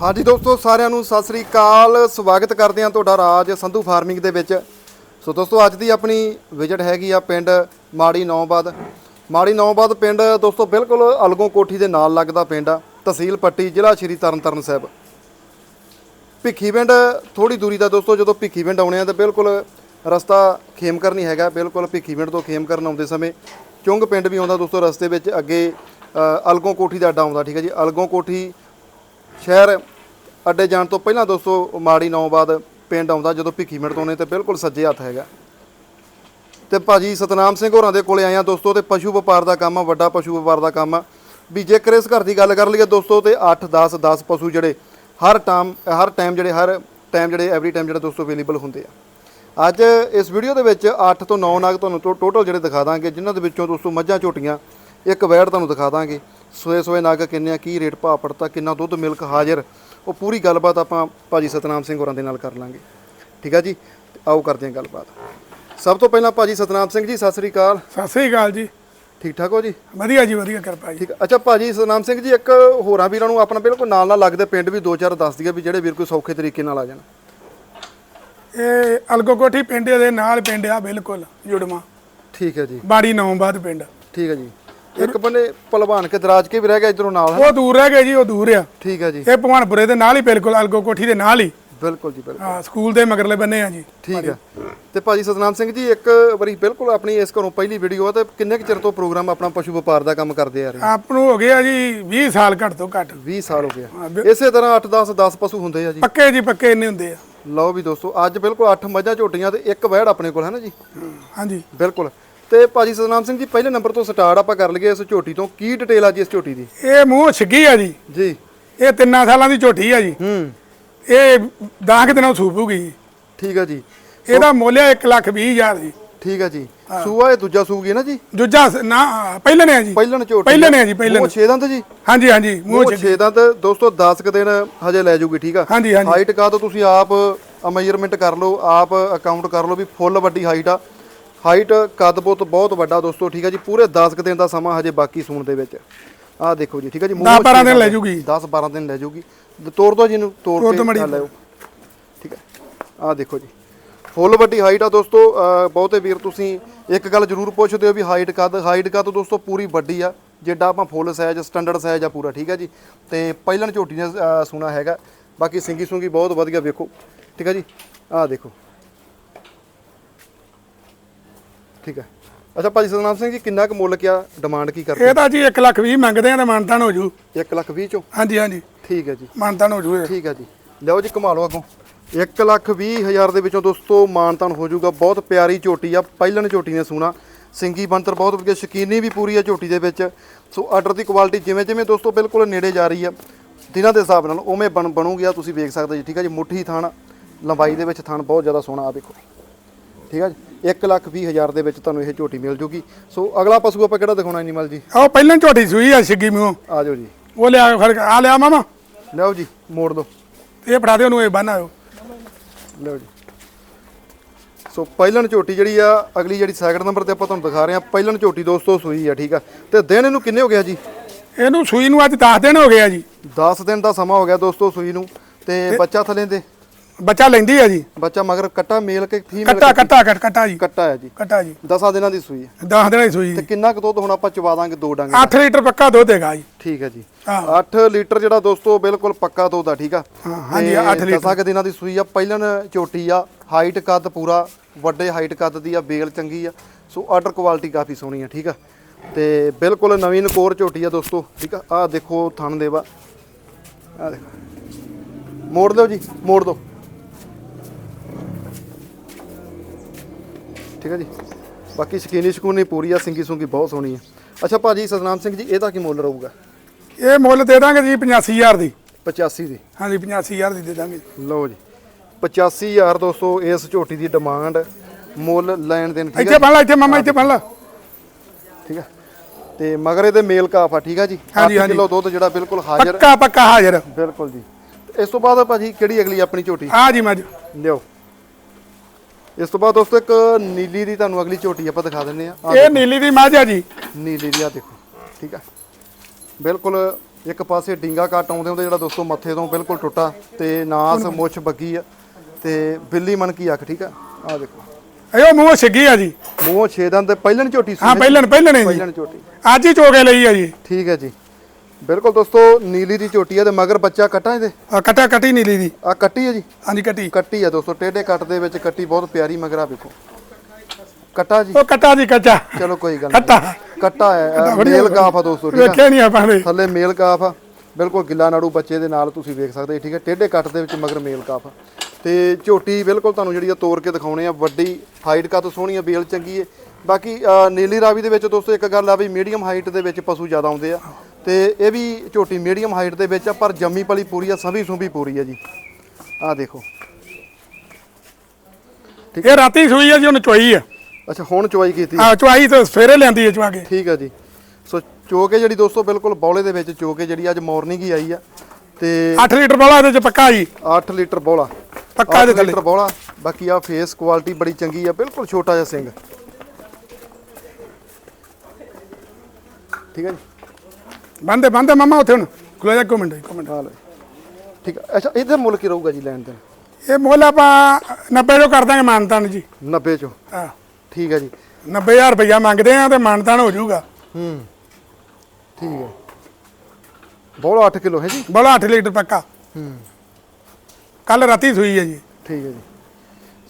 ਹਾਂਜੀ ਦੋਸਤੋ, ਸਾਰਿਆਂ ਨੂੰ ਸਤਿ ਸ੍ਰੀ ਅਕਾਲ। ਸਵਾਗਤ ਕਰਦੇ ਹਾਂ ਤੁਹਾਡਾ ਰਾਜ ਸੰਧੂ ਫਾਰਮਿੰਗ ਦੇ ਵਿੱਚ। ਸੋ ਦੋਸਤੋ, ਅੱਜ ਦੀ ਆਪਣੀ ਵਿਜ਼ਿਟ ਹੈਗੀ ਆ ਪਿੰਡ ਮਾੜੀ ਨੌਬਾਦ। ਮਾੜੀ ਨੌਬਾਦ ਪਿੰਡ ਦੋਸਤੋ, ਬਿਲਕੁਲ ਅਲਗੋਂ ਕੋਠੀ ਦੇ ਨਾਲ ਲੱਗਦਾ ਪਿੰਡ ਆ, ਤਹਿਸੀਲ ਪੱਟੀ, ਜ਼ਿਲ੍ਹਾ ਸ਼੍ਰੀ ਤਰਨਤਾਰਨ ਸਾਹਿਬ। ਭਿੱਖੀ ਪਿੰਡ ਥੋੜੀ ਦੂਰੀ ਦਾ ਦੋਸਤੋ, ਜਦੋਂ ਭਿੱਖੀ ਪਿੰਡ ਆਉਣੇ ਆ ਤਾਂ ਬਿਲਕੁਲ ਰਸਤਾ ਖੇਮਕਰ ਨਹੀਂ ਹੈਗਾ। ਬਿਲਕੁਲ ਭਿੱਖੀ ਪਿੰਡ ਤੋਂ ਖੇਮਕਰਨ ਆਉਂਦੇ ਸਮੇਂ ਚੁੰਗ ਪਿੰਡ ਵੀ ਆਉਂਦਾ ਦੋਸਤੋ ਰਸਤੇ ਵਿੱਚ, ਅੱਗੇ ਅਲਗੋਂ ਕੋਠੀ ਦਾ ਅੱਡਾ ਆਉਂਦਾ, ਠੀਕ ਹੈ ਜੀ? ਅਲਗੋਂ ਕੋਠੀ ਸ਼ਹਿਰ ਅੱਡੇ ਜਾਣ ਤੋਂ ਪਹਿਲਾਂ ਦੋਸਤੋ, ਮਾੜੀ ਨੌ ਬਾਅਦ ਪਿੰਡ ਆਉਂਦਾ ਜਦੋਂ ਭਿੱਖੀ ਭਿੱਖੀਵਿੰਡ ਤੋਂ ਨੇ ਤੇ ਬਿਲਕੁਲ ਸੱਜੇ ਹੱਥ ਹੈਗਾ। ਤੇ ਭਾਜੀ ਸਤਨਾਮ ਸਿੰਘ ਹੋਰਾਂ ਦੇ ਕੋਲੇ ਆਇਆ ਦੋਸਤੋ ਤੇ ਪਸ਼ੂ ਵਪਾਰ ਦਾ ਕੰਮ ਆ, ਵੱਡਾ ਪਸ਼ੂ ਵਪਾਰ ਦਾ ਕੰਮ ਆ। ਵੀ ਜੇਕਰ ਇਸ ਘਰ ਦੀ ਗੱਲ ਕਰ ਲਈਏ ਦੋਸਤੋ ਤੇ 8 10 10 ਪਸ਼ੂ ਜਿਹੜੇ ਹਰ ਟਾਈਮ ਹਰ ਟਾਈਮ ਜਿਹੜੇ, ਹਰ ਟਾਈਮ ਜਿਹੜੇ ਐਵਰੀ ਟਾਈਮ ਜਿਹੜੇ ਦੋਸਤੋ ਅਵੇਲੇਬਲ ਹੁੰਦੇ ਆ। ਅੱਜ ਇਸ ਵੀਡੀਓ ਦੇ ਵਿੱਚ 8 ਤੋਂ 9 ਨਾਗ ਤੁਹਾਨੂੰ ਟੋਟਲ ਜਿਹੜੇ ਦਿਖਾ ਦਾਂਗੇ, ਜਿਨ੍ਹਾਂ ਦੇ ਵਿੱਚੋਂ ਦੋਸਤੋ ਮੱਝਾਂ ਝੋਟੀਆਂ, ਇੱਕ ਵੈੜ ਤੁਹਾਨੂੰ ਦਿਖਾ ਦਾਂਗੇ। ਸੋਏ ਸੋਏ ਨਾਗ ਕਿੰਨੇ ਆ ਕੀ ਰੇਟ ਭਾਅ ਪੜਤਾ ਕਿੰਨਾ ਦੁੱਧ ਮਿਲਕ ਹਾਜ਼ਰ। ਉਹ ਪੂਰੀ ਗੱਲਬਾਤ ਆਪਾਂ ਭਾਜੀ ਸਤਨਾਮ ਸਿੰਘ ਹੋਰਾਂ ਦੇ ਨਾਲ ਕਰ ਲਾਂਗੇ। ਠੀਕ ਆ ਜੀ? ਤੇ ਆਓ ਕਰਦੇ ਹਾਂ ਗੱਲਬਾਤ। ਸਭ ਤੋਂ ਪਹਿਲਾਂ ਭਾਜੀ ਸਤਨਾਮ ਸਿੰਘ ਜੀ ਸਤਿ ਸ੍ਰੀ ਅਕਾਲ। ਸਤਿ ਸ੍ਰੀ ਅਕਾਲ ਜੀ। ਠੀਕ ਠਾਕ ਹੋ ਜੀ? ਵਧੀਆ ਜੀ ਵਧੀਆ ਕਿਰਪਾ ਜੀ। ਠੀਕ ਆ। ਅੱਛਾ ਭਾਜੀ ਸਤਨਾਮ ਸਿੰਘ ਜੀ ਇੱਕ ਹੋਰਾਂ ਵੀਰਾਂ ਨੂੰ ਆਪਣਾ ਬਿਲਕੁਲ ਨਾਲ ਨਾਲ ਲੱਗਦੇ ਪਿੰਡ ਵੀ ਦੋ ਚਾਰ ਦੱਸ ਦਈਏ ਵੀ ਜਿਹੜੇ ਵੀਰ ਕੋਈ ਸੌਖੇ ਤਰੀਕੇ ਨਾਲ ਆ ਜਾਣ। ਇਹ ਅਲਗੋ ਕੋਠੀ ਪਿੰਡ ਦੇ ਨਾਲ ਪਿੰਡ ਆ ਬਿਲਕੁਲ ਜੁੜਵਾ। ਠੀਕ ਹੈ ਜੀ। ਬਾੜੀ ਨੌਂਬਾਦ ਪਿੰਡ। ਠੀਕ ਹੈ ਜੀ। ਇੱਕ ਬੰਨੇ ਭਲਵਾਨ ਕੇ ਦਰਾਜ ਕੇ ਵੀ ਰਹਿ ਗਿਆ ਇਧਰੋਂ ਨਾਲ ਉਹ ਦੂਰ ਰਹਿ ਗਏ ਜੀ ਉਹ ਦੂਰ ਆ। ਠੀਕ ਹੈ ਜੀ। ਇਹ ਭਵਾਨਪੁਰੇ ਦੇ ਨਾਲ ਹੀ ਬਿਲਕੁਲ ਅਲਗੋ ਕੋਠੀ ਦੇ ਨਾਲ ਹੀ। ਬਿਲਕੁਲ ਜੀ ਬਿਲਕੁਲ। ਹਾਂ ਸਕੂਲ ਦੇ ਮਗਰਲੇ ਬੰਨੇ ਆ ਜੀ। ਠੀਕ ਹੈ ਤੇ ਭਾਜੀ ਸਤਨਾਮ ਸਿੰਘ ਜੀ ਇੱਕ ਵਾਰੀ ਬਿਲਕੁਲ ਆਪਣੀ ਇਸ ਘਰੋਂ ਪਹਿਲੀ ਵੀਡੀਓ ਆ ਤੇ ਕਿੰਨੇ ਕੁ ਚਿਰ ਤੋਂ ਪ੍ਰੋਗਰਾਮ ਆਪਣਾ ਪਸ਼ੂ ਵਪਾਰ ਦਾ ਕੰਮ ਕਰਦੇ ਆ ਰਹੇ? ਆਪ ਨੂੰ ਹੋ ਗਿਆ ਜੀ 20 ਸਾਲ ਘੱਟ ਤੋਂ ਘੱਟ। 20 ਸਾਲ ਹੋ ਗਏ ਹਾਂ, ਆ। ਇਸੇ ਤਰ੍ਹਾਂ 8 10 10 ਪਸ਼ੂ ਹੁੰਦੇ ਆ ਜੀ। ਪੱਕੇ ਜੀ ਪੱਕੇ ਇੰਨੇ ਹੁੰਦੇ ਆ। ਲਓ ਵੀ ਦੋਸਤੋ ਅੱਜ ਬਿਲਕੁਲ 8 ਮੱਝਾਂ ਝੋਟੀਆਂ ਤੇ ਇੱਕ ਵਹਿੜ ਆਪਣੇ ਕੋਲ ਹੈ ਨਾ ਜੀ? ਹਾਂਜੀ। ਬਿਲਕੁਲ। ਤੇ ਭਾਜੀ ਸਤਨਾਮ ਸਿੰਘ ਜੀ ਪਹਿਲੇ ਨੰਬਰ ਤੋਂ ਸਟਾਰਟ ਆਪਾਂ ਕਰ ਲਈਏ ਇਸ ਝੋਟੀ ਤੋਂ। ਕੀ ਡਿਟੇਲ ਆ ਜੀ ਇਸ ਝੋਟੀ ਦੀ? ਇਹ ਮੂੰਹ ਛਿੱਗੀ ਆ ਜੀ। ਜੀ। ਇਹ ਤਿੰਨਾਂ ਸਾਲਾਂ ਦੀ ਝੋਟੀ ਆ ਜੀ। ਹੂੰ। ਇਹ ਦਾਗ ਦਿਨਾਂ ਸੂਪੂਗੀ ਠੀਕ ਹੈ ਜੀ। ਇਹਦਾ ਮੁੱਲ ਆ 1 ਲੱਖ 20 ਹਜ਼ਾਰ ਜੀ। ਠੀਕ ਹੈ ਜੀ। ਸੂਆ ਇਹ ਦੂਜਾ ਸੂਗੀ ਨਾ ਜੀ? ਦੂਜਾ ਨਾ ਪਹਿਲੇ ਨੇ ਆ ਜੀ। ਪਹਿਲਣ ਝੋਟੀ ਪਹਿਲੇ ਨੇ ਜੀ ਪਹਿਲੇ ਉਹ 6 ਦੰਦ ਜੀ? ਹਾਂਜੀ ਹਾਂਜੀ ਮੂੰਹ ਉਹ 6 ਦੰਦ ਦੋਸਤੋ 10 ਕ ਦਿਨ ਹਜੇ ਲੈ ਜੂਗੀ ਠੀਕ ਆ? ਹਾਂਜੀ ਹਾਂਜੀ। ਹਾਈਟ ਕਾ ਤਾਂ ਤੁਸੀਂ ਆਪ ਮੈਜ਼ਰਮੈਂਟ ਕਰ ਲਓ ਆਪ ਅਕਾਊਂਟ ਕਰ ਲਓ ਵੀ ਫੁੱਲ ਵੱਡੀ ਹਾਈਟ ਆ। ਹਾਈਟ ਕੱਦ ਬੁੱਤ ਬਹੁਤ ਵੱਡਾ ਦੋਸਤੋ ਠੀਕ ਆ ਜੀ? ਪੂਰੇ 10 ਕ ਦਿਨ ਦਾ ਸਮਾਂ ਹਜੇ ਬਾਕੀ ਸੂਣ ਦੇ ਵਿੱਚ। ਆਹ ਦੇਖੋ ਜੀ ਠੀਕ ਆ ਜੀ? ਦਸ ਬਾਰਾਂ ਦਿਨ ਲੈ ਜੂਗੀ। 10 12 ਦਿਨ ਲੈ ਜੂਗੀ। ਤੇ ਤੋੜ ਦੋ ਜੀ ਨੂੰ ਤੋੜ ਕੇ ਆ ਲਿਓ। ਠੀਕ ਹੈ। ਆਹ ਦੇਖੋ ਜੀ। ਫੁੱਲ ਵੱਡੀ ਹਾਈਟ ਆ ਦੋਸਤੋ ਬਹੁਤੇ ਵੀਰ ਤੁਸੀਂ ਇੱਕ ਗੱਲ ਜ਼ਰੂਰ ਪੁੱਛਦੇ ਹੋ ਵੀ ਹਾਈਟ ਕੱਦ ਹਾਈਟ ਕੱਦ ਦੋਸਤੋ ਪੂਰੀ ਵੱਡੀ ਆ। ਜਿੱਡਾ ਆਪਾਂ ਫੁੱਲ ਸਾਈਜ਼ ਸਟੈਂਡਰਡ ਸਾਈਜ਼ ਆ ਪੂਰਾ ਠੀਕ ਹੈ ਜੀ? ਤੇ ਪਹਿਲਣ ਝੋਟੀ ਨੇ ਸੁਣਾ ਹੈਗਾ। ਬਾਕੀ ਸਿੰਗੀ ਸੁੰਗੀ ਬਹੁਤ ਵਧੀਆ ਵੇਖੋ। ਠੀਕ ਹੈ ਜੀ? ਆਹ ਦੇਖੋ। ਠੀਕ ਹੈ। ਅੱਛਾ ਭਾਜੀ ਸਤਨਾਮ ਸਿੰਘ ਜੀ ਕਿੰਨਾ ਕੁ ਮੁੱਲ ਕਿਆ ਡਿਮਾਂਡ ਕੀ ਕਰਦੇ? ਇਹ ਤਾਂ ਜੀ 1 ਲੱਖ 20 ਮੰਗਦੇ ਆ ਤਾਂ ਮਾਨਤਾਨ ਹੋ ਜੂ। 1 ਲੱਖ 20 ਚੋਂ? ਹਾਂਜੀ ਹਾਂਜੀ। ਠੀਕ ਹੈ ਜੀ। ਮਾਨਤਾਨ ਹੋ ਜੂ ਇਹ। ਠੀਕ ਹੈ ਜੀ। ਲਓ ਜੀ ਘੁਮਾ ਲਓ ਅੱਗੋਂ। 1 ਲੱਖ 20 ਹਜ਼ਾਰ ਦੇ ਵਿੱਚੋਂ ਦੋਸਤੋ ਮਾਨਤਾਨ ਹੋ ਜਾਊਗਾ ਬਹੁਤ ਪਿਆਰੀ ਝੋਟੀ ਆ ਪਹਿਲਣ ਝੋਟੀ ਨੇ ਸੂਣਾ। ਸਿੰਗੀ ਬੰਤਰ ਬਹੁਤ ਵਧੀਆ ਸ਼ਕੀਨੀ ਵੀ ਪੂਰੀ ਆ ਝੋਟੀ ਦੇ ਵਿੱਚ। ਸੋ ਆਰਡਰ ਦੀ ਕੁਆਲਿਟੀ ਜਿਵੇਂ ਜਿਵੇਂ ਦੋਸਤੋ ਬਿਲਕੁਲ ਨੇੜੇ ਜਾ ਰਹੀ ਆ ਦਿਨਾਂ ਦੇ ਹਿਸਾਬ ਨਾਲ ਉਵੇਂ ਬਣ ਬਣੂਗੀ ਆ ਤੁਸੀਂ ਵੇਖ ਸਕਦੇ ਜੀ। ਠੀਕ ਹੈ ਜੀ ਮੁੱਠੀ ਥਣ ਲੰਬਾਈ ਦੇ ਵਿੱਚ ਥਣ ਬਹੁਤ ਜ਼ਿਆਦਾ ਸੋਹਣਾ ਆ ਦੇਖੋ। ਠੀਕ ਹੈ ਜੀ? 1 ਲੱਖ 20 ਹਜ਼ਾਰ ਦੇ ਵਿੱਚ ਤੁਹਾਨੂੰ ਇਹ ਝੋਟੀ ਮਿਲ ਜੂਗੀ। ਸੋ ਅਗਲਾ ਪਸ਼ੂ ਆਪਾਂ ਕਿਹੜਾ ਦਿਖਾਉਣਾ ਐਨੀਮਲ ਜੀ? ਆਹ ਪਹਿਲਾਂ ਝੋਟੀ ਸੂਈ ਆ ਛਿੱਗੀ ਮੂੰਹ। ਆ ਜਾਓ ਜੀ। ਉਹ ਲਿਆ ਕੇ ਆ ਲਿਆ ਮਾਮਾ। ਲਓ ਜੀ ਮੋੜ ਦਿਓ ਇਹ ਫੜਾ ਦੇ ਉਹਨੂੰ ਇਹ ਬੰਨ ਆਇਓ। ਲਓ ਜੀ। ਸੋ ਪਹਿਲਣ ਝੋਟੀ ਜਿਹੜੀ ਆ ਅਗਲੀ ਜਿਹੜੀ ਸੈਕਿੰਡ ਨੰਬਰ ਤੇ ਆਪਾਂ ਤੁਹਾਨੂੰ ਦਿਖਾ ਰਹੇ ਆ ਪਹਿਲਣ ਝੋਟੀ ਦੋਸਤੋ ਸੂਈ ਆ ਠੀਕ ਆ? ਤੇ ਦਿਨ ਇਹਨੂੰ ਕਿੰਨੇ ਹੋ ਗਿਆ ਜੀ? ਇਹਨੂੰ ਸੂਈ ਨੂੰ ਅੱਜ 10 ਦਿਨ ਹੋ ਗਏ ਆ ਜੀ। 10 ਦਿਨ ਦਾ ਸਮਾਂ ਹੋ ਗਿਆ ਦੋਸਤੋ ਸੂਈ ਨੂੰ। ਤੇ ਬੱਚਾ ਥੱਲੇ ਦੇ। ਬੱਚਾ ਲੈਂਦੀ ਆ ਜੀ। ਬੱਚਾ ਮਗਰ ਕੱਟਾ ਮੇਲ ਕੇ ਫੀਮੇਲ ਕੱਟਾ ਕੱਟਾ ਕੱਟ ਕੱਟਾ ਜੀ। ਕੱਟਾ ਹੈ ਜੀ। ਕੱਟਾ ਜੀ। 10 ਦਿਨਾਂ ਦੀ ਸੂਈ ਹੈ। 10 ਦਿਨਾਂ ਦੀ ਸੂਈ ਤੇ ਜੀ ਕਿੰਨਾ ਕੁ ਦੁੱਧ ਹੁਣ ਆਪਾਂ ਚਵਾ ਦਾਂਗੇ ਦੋ ਡੰਗ 8 ਲੀਟਰ ਪੱਕਾ ਦੁੱਧ ਹੈਗਾ ਜੀ। ਠੀਕ ਹੈ ਜੀ। ਹਾਂ। 8 ਲੀਟਰ ਜਿਹੜਾ ਦੋਸਤੋ ਬਿਲਕੁਲ ਪੱਕਾ ਦੁੱਧ ਆ ਠੀਕ ਆ? ਹਾਂ, ਹਾਂਜੀ, ਤੇ ਅੱਠ ਲੀਟਰ। ਦਸਾਂ ਕੁ ਦਿਨਾਂ ਦੀ ਸੂਈ ਆ। ਪਹਿਲਣ ਝੋਟੀ ਆ ਹਾਈਟ ਕੱਦ ਪੂਰਾ ਵੱਡੇ ਹਾਈਟ ਕੱਦ ਦੀ ਆ ਬੇਲ ਚੰਗੀ ਆ। ਸੋ ਆਰਡਰ ਕੁਆਲਿਟੀ ਕਾਫੀ ਸੋਹਣੀ ਆ ਠੀਕ ਆ? ਤੇ ਬਿਲਕੁਲ ਨਵੀਂ ਨਕੋਰ ਝੋਟੀ ਆ ਦੋਸਤੋ ਠੀਕ ਆ? ਆ ਦੇਖੋ ਥਣ ਦੇਵਾ। ਆ ਦੇਖੋ। ਮੋੜ ਦਿਓ ਜੀ ਮੋੜ ਦਿਓ। ਠੀਕ ਆ ਜੀ। ਬਾਕੀ ਸ਼ਕੀਨੀ ਸ਼ਕੂਨੀ ਪੂਰੀ ਆ ਸਿੰਗੀ ਸੁੰਗੀ ਬਹੁਤ ਸੋਹਣੀ ਆ ਅੱਛਾ ਭਾਜੀ ਸਤਨਾਮ ਸਿੰਘ ਜੀ ਇਹਦਾ ਕੀ ਮੁੱਲ ਰਹੂਗਾ? ਇਹ ਮੁੱਲ ਦੇ ਦਾਂਗੇ ਜੀ 85000 ਦੀ। 85 ਦੀ? ਹਾਂਜੀ 85000 ਦੀ ਦੇ ਦਾਂਗੇ ਲਓ ਜੀ। 85000 ਦੋਸਤੋ ਇਸ ਝੋਟੀ ਦੀ ਡਿਮਾਂਡ ਮੁੱਲ ਲੈਣ ਦੇਣ ਠੀਕ ਇੱਥੇ ਹੈ ਬੰਨ ਲਾ ਇੱਥੇ ਮਾਮਾ ਇੱਥੇ ਬੰਨ ਲਾ। ਠੀਕ ਹੈ। ਤੇ ਮਗਰ ਇਹਦੇ ਮੇਲ ਕਾਫ ਆ ਠੀਕ ਆ ਜੀ? ਹਾਂਜੀ, 8 ਹਾਂਜੀ। ਕਿਲੋ ਦੁੱਧ ਜਿਹੜਾ ਬਿਲਕੁਲ ਹਾਜ਼ਰ। ਪੱਕਾ ਪੱਕਾ ਹਾਜ਼ਰ। ਬਿਲਕੁਲ ਜੀ। ਇਸ ਤੋਂ ਬਾਅਦ ਭਾਜੀ ਕਿਹੜੀ ਅਗਲੀ ਆਪਣੀ ਝੋਟੀ? ਆ ਜੀ ਮੱਝ ਲਿਓ। ਇਸ ਤੋਂ ਬਾਅਦ ਦੋਸਤੋ ਇੱਕ ਨੀਲੀ ਦੀ ਤੁਹਾਨੂੰ ਅਗਲੀ ਝੋਟੀ ਆਪਾਂ ਦਿਖਾ ਦਿੰਨੇ ਆ ਇਹ ਨੀਲੀ ਦੀ ਮੱਝ ਆ ਜੀ। ਨੀਲੀ ਦੀ ਆ ਦੇਖੋ। ਠੀਕ ਆ। ਬਿਲਕੁਲ ਇੱਕ ਪਾਸੇ ਡਿੰਗਾ ਕੱਟ ਆਉਂਦੇ ਹੁੰਦੇ ਜਿਹੜਾ ਦੋਸਤੋ ਮੱਥੇ ਤੋਂ ਬਿਲਕੁਲ ਟੁੱਟਾ ਤੇ ਨਾਸ ਮੁੱਛ ਬੱਗੀ ਆ ਤੇ ਬਿੱਲੀ ਮਨ ਕੀ ਅੱਖ ਠੀਕ ਆ। ਆ ਦੇਖੋ। ਇਹ ਮੂੰਹ ਛਿੱਗੀ ਆ ਜੀ। ਮੂੰਹੋਂ ਛੇ ਦੰਦ ਤੇ ਪਹਿਲਣ ਝੋਟੀ ਸੀ ਹਾਂ ਪਹਿਲਣ ਪਹਿਲਣ ਹੈ ਜੀ। ਪਹਿਲਣ ਝੋਟੀ। ਅੱਜ ਹੀ ਚੋਕੇ ਲਈ ਆ ਜੀ। ਠੀਕ ਹੈ ਜੀ। ਬਿਲਕੁਲ ਦੋਸਤੋ ਨੀਲੀ ਦੀ ਝੋਟੀ ਆ ਤੇ ਮਗਰ ਬੱਚਾ ਕੱਟਾ ਇਹਦੇ? ਆ ਕਟਾ ਕਟੀ ਨੀਲੀ ਦੀ। ਆ ਕੱਟੀ ਹੈ ਜੀ? ਹਾਂਜੀ ਕਟੀ। ਕੱਟੀ ਆ ਦੋਸਤੋ ਟੇਢੇ ਕੱਟ ਦੇ ਵਿੱਚ ਕੱਟੀ ਬਹੁਤ ਪਿਆਰੀ ਮਗਰ ਆ ਵੇਖੋ। ਕੱਟਾ ਜੀ? ਉਹ ਕਟਾ ਜੀ ਕੱਚਾ ਚਲੋ ਕੋਈ ਗੱਲ ਨਹੀਂ। ਕੱਟਾ ਕੱਟਾ ਹੈ ਮੇਲ ਕਾਫ ਆ ਦੋਸਤੋ ਠੀਕ ਆ? ਵੇਖਿਆ ਨਹੀਂ ਆਪਾਂ ਨੇ। ਥੱਲੇ ਮੇਲ ਕਾਫ ਆ। ਬਿਲਕੁਲ ਗਿੱਲਾ ਨਾੜੂ ਬੱਚੇ ਦੇ ਨਾਲ ਤੁਸੀਂ ਵੇਖ ਸਕਦੇ ਠੀਕ ਹੈ ਟੇਢੇ ਕੱਟ ਦੇ ਵਿੱਚ ਮਗਰ ਮੇਲ ਕਾਫ ਆ। ਤੇ ਝੋਟੀ ਬਿਲਕੁਲ ਤੁਹਾਨੂੰ ਜਿਹੜੀ ਆ ਤੋੜ ਕੇ ਦਿਖਾਉਣੇ ਆ ਵੱਡੀ ਹਾਈਟ ਕਾ ਤੋਂ ਸੋਹਣੀ ਆ ਬੇਲ ਚੰਗੀ ਹੈ ਬਾਕੀ ਨੀਲੀ ਰਾਵੀ ਦੇ ਵਿੱਚ ਦੋਸਤੋ ਇੱਕ ਗੱਲ ਆ ਵੀ ਮੀਡੀਅਮ ਹਾਈਟ ਦੇ ਵਿੱਚ ਪਸ਼ੂ ਜ਼ਿਆਦਾ ਆਉਂਦੇ ਆ। ਤੇ ਇਹ ਵੀ ਝੋਟੀ ਮੀਡੀਅਮ ਹਾਈਟ ਦੇ ਵਿੱਚ ਆ ਪਰ ਜੰਮੀ ਪਲੀ ਪੂਰੀ ਆ ਸਭੀ ਸੁੰਭੀ ਪੂਰੀ ਆ ਜੀ। ਆਹ ਦੇਖੋ। ਇਹ ਰਾਤੀ ਸੂਈ ਆ ਜੀ ਉਹਨੇ ਚੋਈ ਆ। ਅੱਛਾ ਹੁਣ ਚੁਆਈ ਕੀਤੀ। ਆ ਚੁਆਈ ਤੇ ਸਵੇਰੇ ਲਿਆਂਦੀ ਹੈ ਚਵਾ ਕੇ। ਠੀਕ ਆ ਜੀ। ਸੋ ਚੋਕੇ ਜਿਹੜੀ ਦੋਸਤੋ ਬਿਲਕੁਲ ਬੌਲੇ ਦੇ ਵਿੱਚ ਚੋਕੇ ਜਿਹੜੀ ਅੱਜ ਮਾਰਨਿੰਗ ਹੀ ਆਈ ਆ। ਤੇ 8 ਲੀਟਰ ਵਾਲਾ ਇਹਦੇ ਚ ਪੱਕਾ ਜੀ। 8 ਲੀਟਰ ਬੋਲਾ। ਪੱਕਾ ਅੱਠ ਦੇ ਥੱਲੇ। ਲੀਟਰ ਬੋਲਾ। ਬਾਕੀ ਆ ਫੇਸ ਕੁਆਲਿਟੀ ਬੜੀ ਚੰਗੀ ਆ ਬਿਲਕੁਲ ਛੋਟਾ ਜਿਹਾ ਸਿੰਘ। ਠੀਕ ਹੈ ਜੀ। ਬੰਦੇ ਬੰਦੇ ਮਮਾ ਉੱਥੇ ਹੁਣ। ਖੁੱਲਾ ਜਾ ਇੱਕ ਮਿੰਟ ਇੱਕ ਮਿੰਟ। ਆ ਲੈ। ਠੀਕ ਆ। ਅੱਛਾ ਇਹਦੇ ਮੁੱਲ ਕੀ ਰਹੂਗਾ ਜੀ ਲੈਣ ਦੇਣ? ਇਹ ਮੁੱਲ ਆਪਾਂ 90 ਜੋ ਕਰ ਦਾਂਗੇ ਮਾਨਤਾਨ ਜੀ। 90 ਚੋਂ? ਹਾਂ। ਠੀਕ ਹੈ ਜੀ। 90000 ਰੁਪਇਆ ਮੰਗਦੇ ਆ ਤੇ ਮਾਨਤਾਨ ਹੋ ਜਾਊਗਾ। ਹੂੰ। ਠੀਕ ਹੈ ਬੋਲਾ 8 ਕਿਲੋ ਹੈ ਜੀ। ਬੋਲਾ 8 ਲੀਟਰ ਪੱਕਾ। ਹੂੰ। ਕੱਲ ਰਾਤੀ ਸੂਈ ਹੈ ਜੀ। ਠੀਕ ਹੈ ਜੀ।